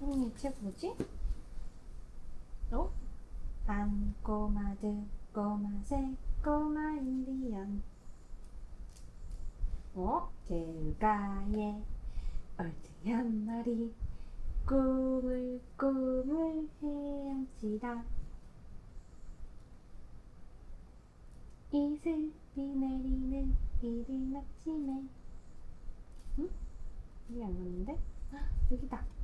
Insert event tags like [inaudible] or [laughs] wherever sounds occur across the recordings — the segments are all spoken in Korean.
이책 뭐지? 어? 한 꼬마 두 꼬마 세 꼬마 인디언 어? 길가에 얼등이 한 마리 꿈을 꿈을 헤엄치다 이슬이 내리는 이른 아침에 응? 여기 안 갔는데? 헉, 여기다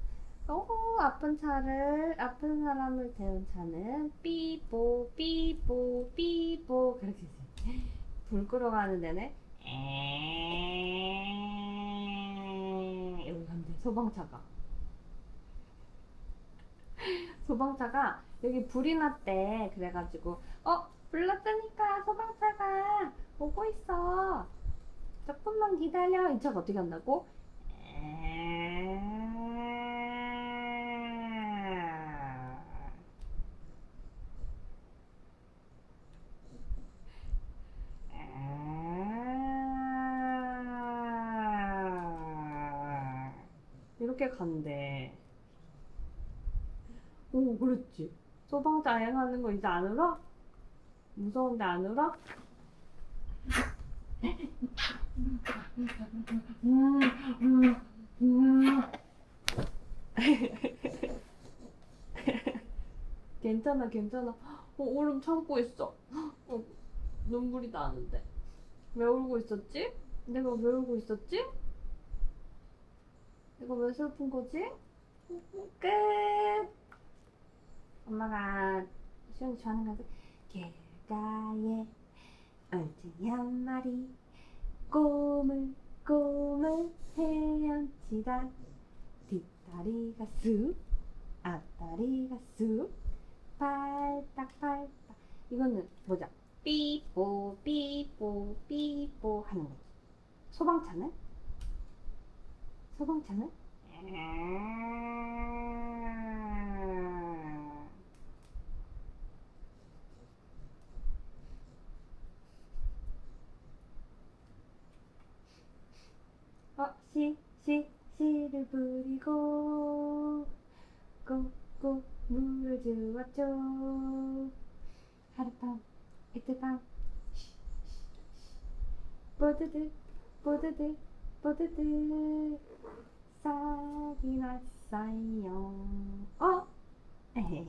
오 아픈 차를 아픈 사람을 태운 차는 삐뽀 삐뽀 삐뽀 그렇게 돼. 불 끌어가는 에이, 여기 간대 소방차가 소방차가 여기 불이 났대 그래가지고 어 불났으니까 소방차가 오고 있어 조금만 기다려 이 차가 어떻게 한다고? 이렇게 간대. 오, 그렇지. 소방차 여행하는 거 이제 안 울어? 무서운데 안 울어? 음, 음, 음. 괜찮아, 괜찮아. 어, 울음 참고 있어. 어, 눈물이 나는데. 왜 울고 있었지? 내가 왜 울고 있었지? 내가 왜 슬픈 거지? 끝! 엄마가 시원이 좋아하는 가수 길가에 얼등이 한 마리 꿈을 꿈을 헤엄치다 뒷다리가 쑥 앞다리가 쑥 팔딱팔딱 이거는 뭐죠? 삐뽀 삐뽀 삐뽀 하는 거지 소방차는? 소방차는? 어, 시, 시, 시를 부리고 꼭꼭 물을 주었죠. 하룻밤 이틀밤 모두들 모두들 모두들. 싹이 났어요. 어? [laughs] 에헤